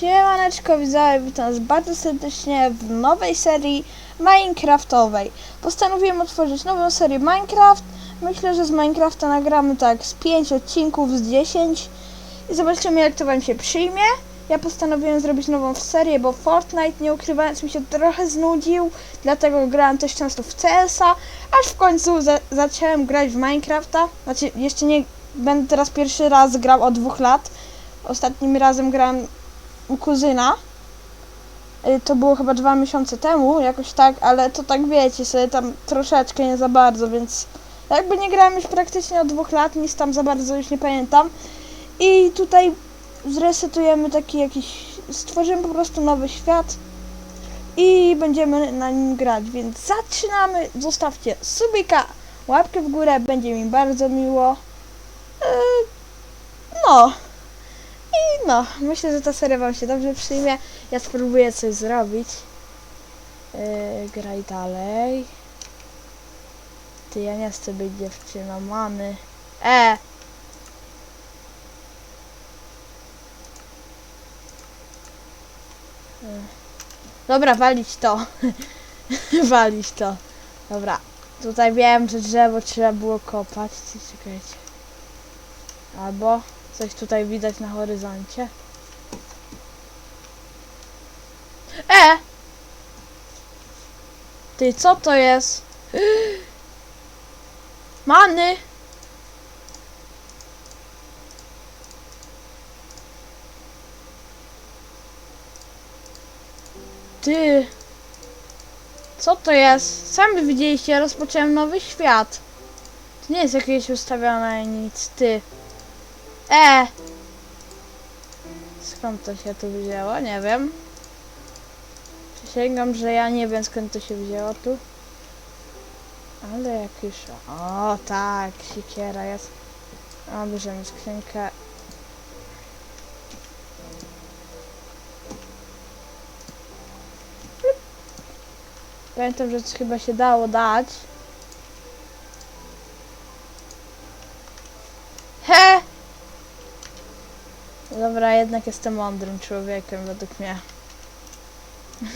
Siemaneczko widzowie, witam was bardzo serdecznie w nowej serii Minecraftowej. Postanowiłem otworzyć nową serię Minecraft. Myślę, że z Minecrafta nagramy tak z 5 odcinków, z 10 i zobaczymy jak to wam się przyjmie. Ja postanowiłem zrobić nową serię, bo Fortnite nie ukrywając mi się trochę znudził, dlatego grałem też często w CS-a, aż w końcu za zacząłem grać w Minecrafta. Znaczy jeszcze nie będę teraz pierwszy raz grał od dwóch lat. Ostatnim razem grałem u kuzyna. Y, To było chyba dwa miesiące temu, jakoś tak, ale to tak wiecie, sobie tam troszeczkę nie za bardzo, więc jakby nie grałem już praktycznie od dwóch lat, nic tam za bardzo już nie pamiętam. I tutaj zresetujemy taki jakiś, stworzymy po prostu nowy świat i będziemy na nim grać, więc zaczynamy. Zostawcie subika, łapkę w górę, będzie mi bardzo miło. Yy, no. I no, myślę, że ta seria Wam się dobrze przyjmie. Ja spróbuję coś zrobić. Yy, graj dalej. Ty, ja nie chcę być dziewczyną, mamy. E! Yy. Dobra, walić to. walić to. Dobra. Tutaj wiem, że drzewo trzeba było kopać. Czekajcie. Albo coś tutaj widać na horyzoncie. E! Ty, co to jest? Many! Ty! Co to jest? Sami widzieliście, rozpocząłem nowy świat. To nie jest jakieś ustawione nic, ty. E! Skąd to się tu wzięło? Nie wiem. Przysięgam, że ja nie wiem skąd to się wzięło tu. Ale jakieś... O tak, siekiera jest. O, bierzemy skrzynkę. Pamiętam, że chyba się dało dać. Dobra, jednak jestem mądrym człowiekiem według mnie.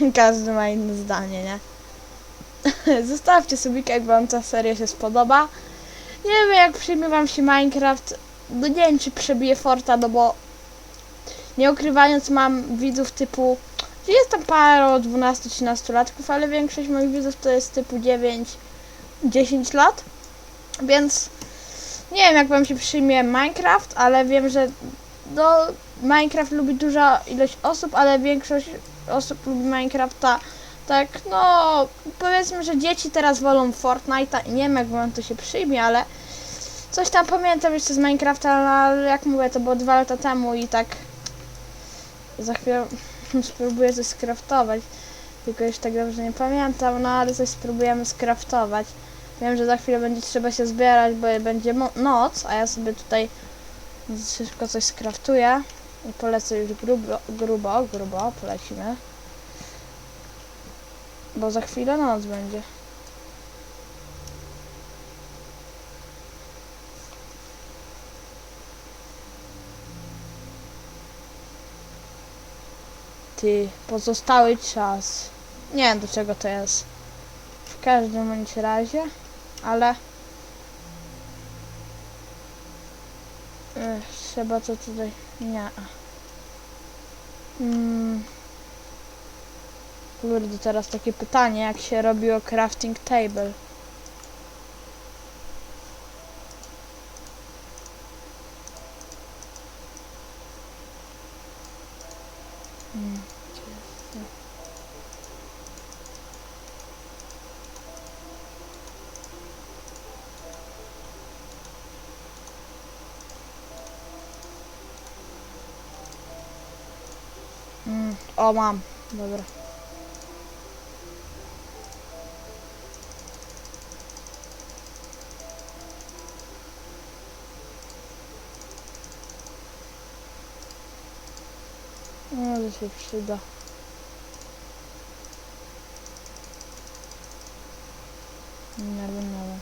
Każdy ma inne zdanie, nie? Zostawcie sobie, jak wam ta seria się spodoba. Nie wiem, jak przyjmie wam się Minecraft. No nie wiem, czy przebije Forta, no bo nie ukrywając mam widzów typu jest tam parę 12-13 latków, ale większość moich widzów to jest typu 9-10 lat. Więc nie wiem jak wam się przyjmie Minecraft, ale wiem, że no, Minecraft lubi duża ilość osób, ale większość osób lubi Minecrafta tak, no powiedzmy, że dzieci teraz wolą Fortnite'a i nie wiem jak wam to się przyjmie, ale coś tam pamiętam jeszcze z Minecrafta, no, ale jak mówię, to było dwa lata temu i tak za chwilę spróbuję coś skraftować. Tylko już tak dobrze nie pamiętam, no ale coś spróbujemy skraftować. Wiem, że za chwilę będzie trzeba się zbierać, bo będzie noc, a ja sobie tutaj szybko coś skraftuję i polecę już grubo, grubo, grubo, polecimy. Bo za chwilę noc będzie. Ty, pozostały czas. Nie wiem do czego to jest. W każdym razie, ale... Ech, trzeba to tutaj... Nie. Mm. Kurde, teraz takie pytanie, jak się robiło crafting table? Mm, o, mam. Dobra. No, to się przyda. Nie wiem, Mm.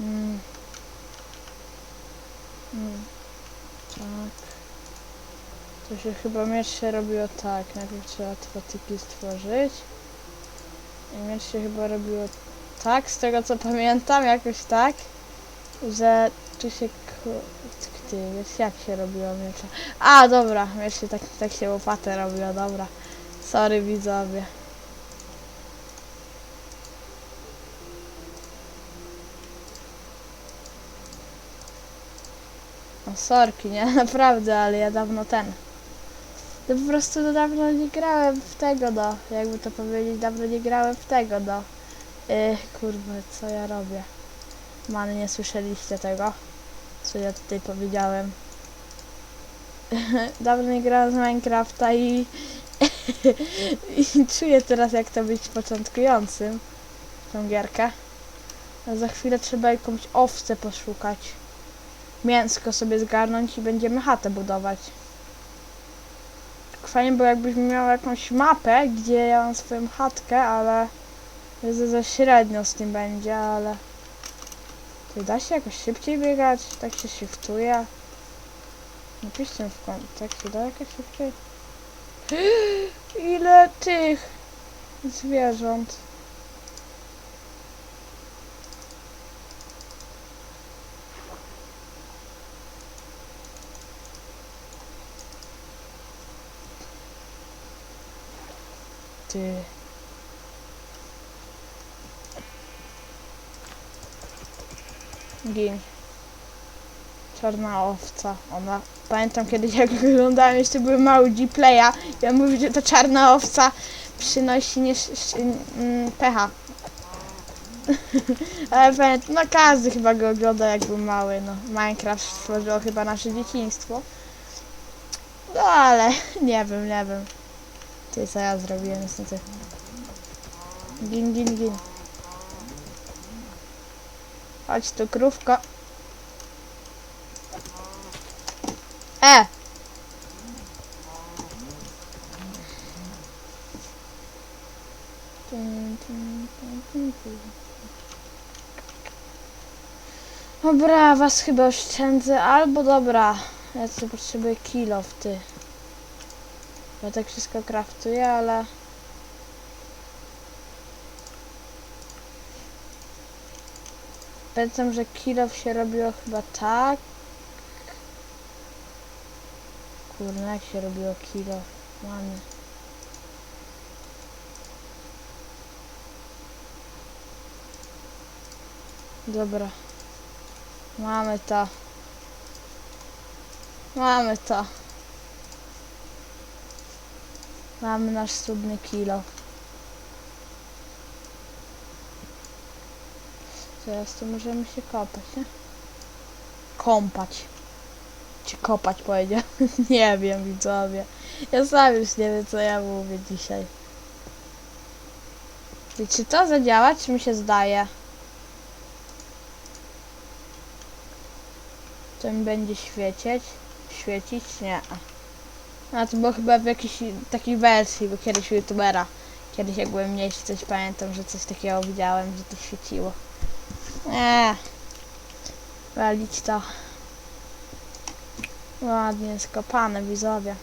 Mm. To się chyba miecz się robiło tak. Najpierw trzeba te patyki stworzyć. I miecz się chyba robiło tak, z tego co pamiętam, jakoś tak, że tu się ty, wiesz jak się robiło miecze. A dobra, miecz się tak, tak się łopatę robiło, dobra. Sorry widzowie. No sorki, nie? Naprawdę, ale ja dawno ten. To po prostu dawno nie grałem w tego do, jakby to powiedzieć, dawno nie grałem w tego. Yy, kurwa, co ja robię? Man, nie słyszeliście tego, co ja tutaj powiedziałem. dawno nie grałem z Minecrafta i, i czuję teraz jak to być początkującym tą gierkę. A za chwilę trzeba jakąś owcę poszukać. Mięsko sobie zgarnąć i będziemy chatę budować. Fajnie było jakbyśmy miał jakąś mapę, gdzie ja mam swoją chatkę, ale za, za średnio z tym będzie, ale to da się jakoś szybciej biegać, tak się shiftuje. Napiszcie w końcu, tak się da jakoś szybciej. Ile tych zwierząt. Ty. Gin. Czarna owca. Ona. Pamiętam kiedyś jak wyglądałem, jeszcze były mały G-playa. Ja mówię, że to czarna owca przynosi nie, mm, pecha. Ale pamiętam, no każdy chyba go ogląda jak był mały, no. Minecraft stworzyło chyba nasze dzieciństwo. No ale nie wiem, nie wiem. Ty co ja zrobiłem niestety. Gin, gin, gin. Chodź tu krówko. E! Dobra, was chyba oszczędzę, albo dobra. Ja sobie potrzebuję kilo w ty. Ja tak wszystko kraftuję, ale... Pamiętam, że kilo się robiło chyba tak. Kurna, jak się robiło kilo? Mamy. Dobra. Mamy to. Mamy to. Mamy nasz studny kilo. Teraz tu możemy się kopać, nie? Kąpać. Czy kopać powiedział? nie wiem, widzowie. Ja sam już nie wiem, co ja mówię dzisiaj. I czy to zadziała, czy mi się zdaje? To mi będzie świecieć? Świecić? Nie. A to było chyba w jakiejś takiej wersji, bo kiedyś youtubera. Kiedyś jak byłem mniejszy coś pamiętam, że coś takiego widziałem, że to świeciło. Eee. Walić to. Ładnie skopane widzowie.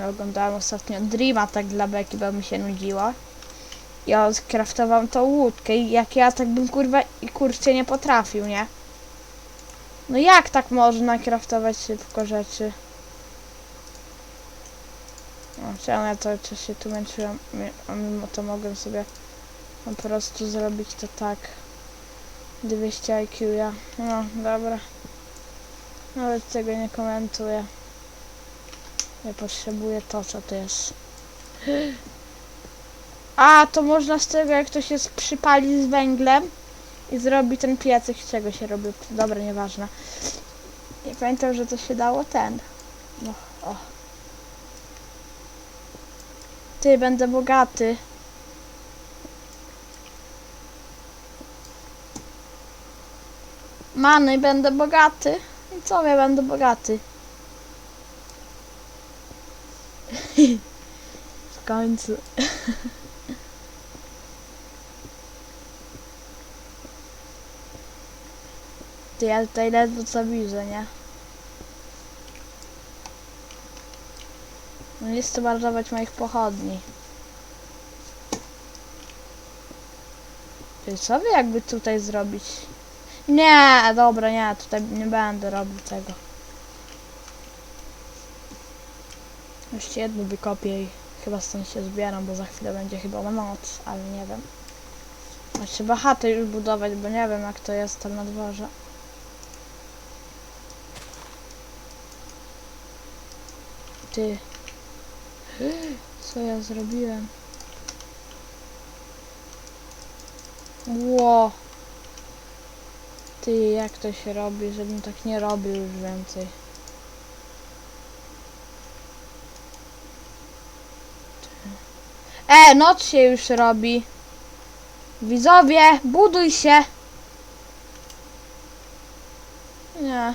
Ja oglądałem ostatnio Dreama tak dla beki, bo mi się nudziło. I on skraftował tą łódkę i jak ja tak bym kurwa i kurczę nie potrafił, nie? No jak tak można kraftować szybko rzeczy? No, czemu ja cały czas się tu męczyłem, a mimo to mogłem sobie po prostu zrobić to tak. 200 IQ ja. No, dobra. Nawet tego nie komentuję. Ja potrzebuję to, co to jest. A, to można z tego, jak to się z- przypali z węglem i zrobi ten piecyk, z czego się robi. Dobra, nieważne. I pamiętam, że to się dało ten. No, o. Ty, będę bogaty. Many, będę bogaty. I co ja będę bogaty? Końcu. Ty, ja tutaj ledwo co widzę, nie? No nie chcę marnować moich pochodni. Ty, co wy jakby tutaj zrobić? Nie, dobra, nie, tutaj nie będę robił tego. Jeszcze jedno wykopię i chyba stąd się zbieram, bo za chwilę będzie chyba noc, ale nie wiem. A trzeba chatę już budować, bo nie wiem jak to jest tam na dworze. Ty. Co ja zrobiłem? Ło. Ty, jak to się robi, żebym tak nie robił już więcej. E, noc się już robi. Widzowie, buduj się. Nie.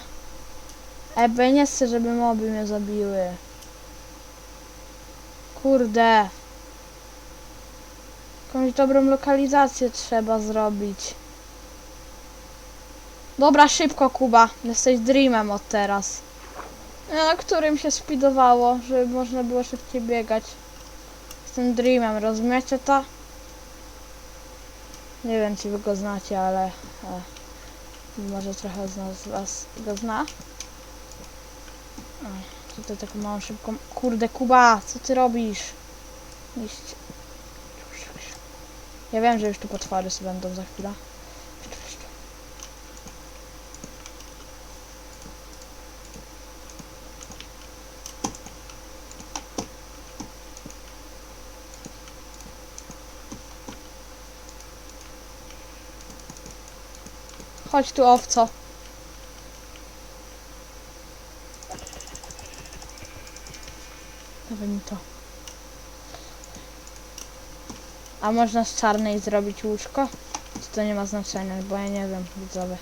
E, ja nie chcę, żeby moby mnie zabiły. Kurde. Jakąś dobrą lokalizację trzeba zrobić. Dobra, szybko Kuba. Jesteś dreamem od teraz. Na którym się speedowało, żeby można było szybciej biegać. Jestem dreamem, rozumiecie to? Nie wiem, czy wy go znacie, ale... E, może trochę z was go zna. Tutaj taką małą szybką... Kurde, Kuba, co ty robisz? Iść. Ja wiem, że już tu potwory sobie będą za chwilę. Chodź tu, owco. Dawaj mi to. A można z czarnej zrobić łóżko? Czy to nie ma znaczenia, bo ja nie wiem, widzowie.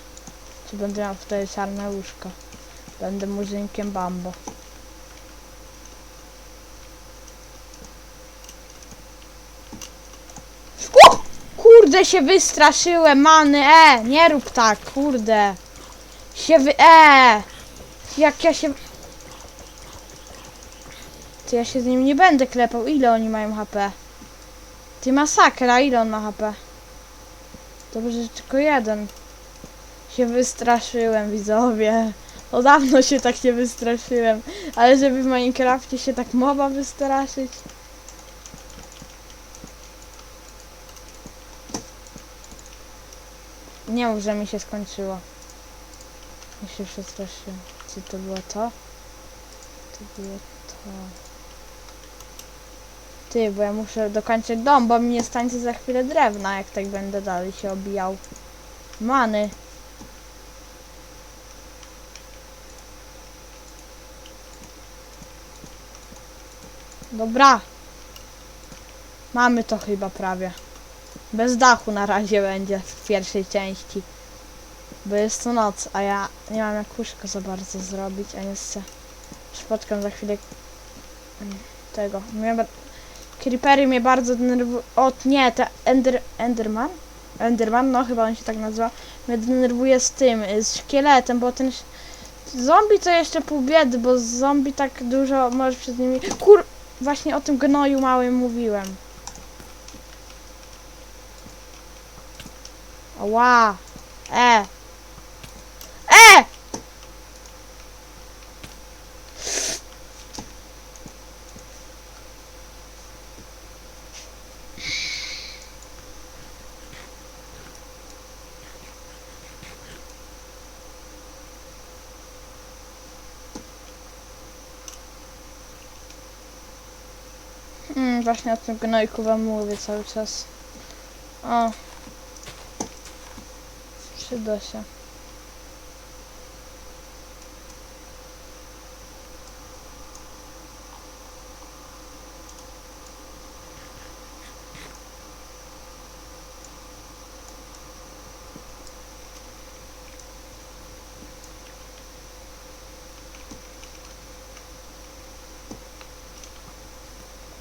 Czy będę miał wtedy czarne łóżko? Będę murzynkiem Bambo. O! Kurde, się wystraszyłem, many, e! Nie rób tak, kurde. Się wy... e! Jak ja się... Ty, ja się z nim nie będę klepał. Ile oni mają HP? Ty masakra, ile on ma HP? Dobrze, że tylko jeden. Się wystraszyłem, widzowie. O dawno się tak nie wystraszyłem. Ale żeby w Minecrafcie się tak mowa wystraszyć. Nie mów, że mi się skończyło. Ja się przestraszyłem. Czy to było to? To było to. Ty, bo ja muszę dokończyć dom, bo mi nie stańcie za chwilę drewna, jak tak będę dalej się obijał. Many. Dobra. Mamy to chyba prawie. Bez dachu na razie będzie w pierwszej części. Bo jest to noc, a ja nie mam jak łóżko za bardzo zrobić, a chcę. Spotkam za chwilę mm, tego. Mnie, creepery mnie bardzo denerwują. O nie, te Ender, Enderman? Enderman, no chyba on się tak nazywa. Mnie denerwuje z tym, y, z szkieletem, bo ten zombie to jeszcze pół biedy, bo zombie tak dużo możesz przed nimi... Kur... Właśnie o tym gnoju małym mówiłem. Ła! E! E! Mm, właśnie o tym gnojku wam mówię cały czas. O przyda się.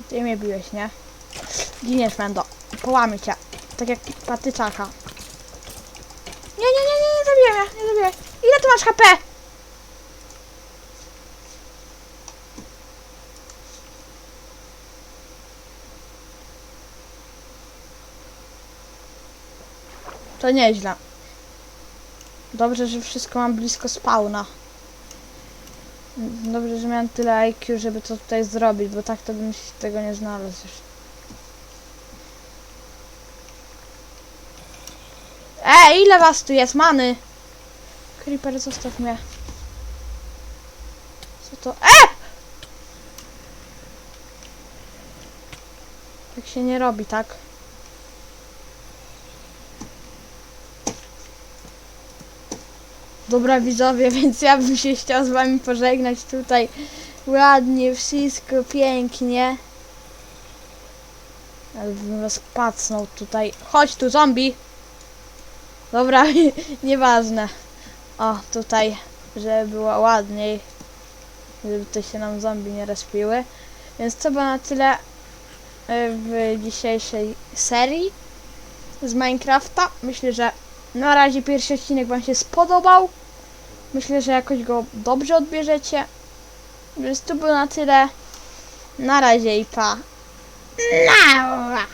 Ty mnie biłeś, nie? Giniesz, Mendo. Połamię cię. Tak jak patyczaka. Nie, nie, nie, nie, nie zabiję mnie, nie zabiję. Ile ty masz HP? To nieźle. Dobrze, że wszystko mam blisko spawna. Dobrze, że miałem tyle IQ, żeby to tutaj zrobić, bo tak to bym się tego nie znalazł już. Ile was tu jest, many? Creeper, zostaw mnie. Co to? E! Tak się nie robi, tak? Dobra widzowie, więc ja bym się chciał z wami pożegnać tutaj. Ładnie, wszystko pięknie. Ale bym was pacnął tutaj. Chodź tu, zombie! Dobra, nieważne. O, tutaj, żeby było ładniej. Żeby to się nam zombie nie respiły. Więc to było na tyle y, w dzisiejszej serii z Minecrafta. Myślę, że na razie pierwszy odcinek Wam się spodobał. Myślę, że jakoś go dobrze odbierzecie. Więc to było na tyle. Na razie i pa. Nara.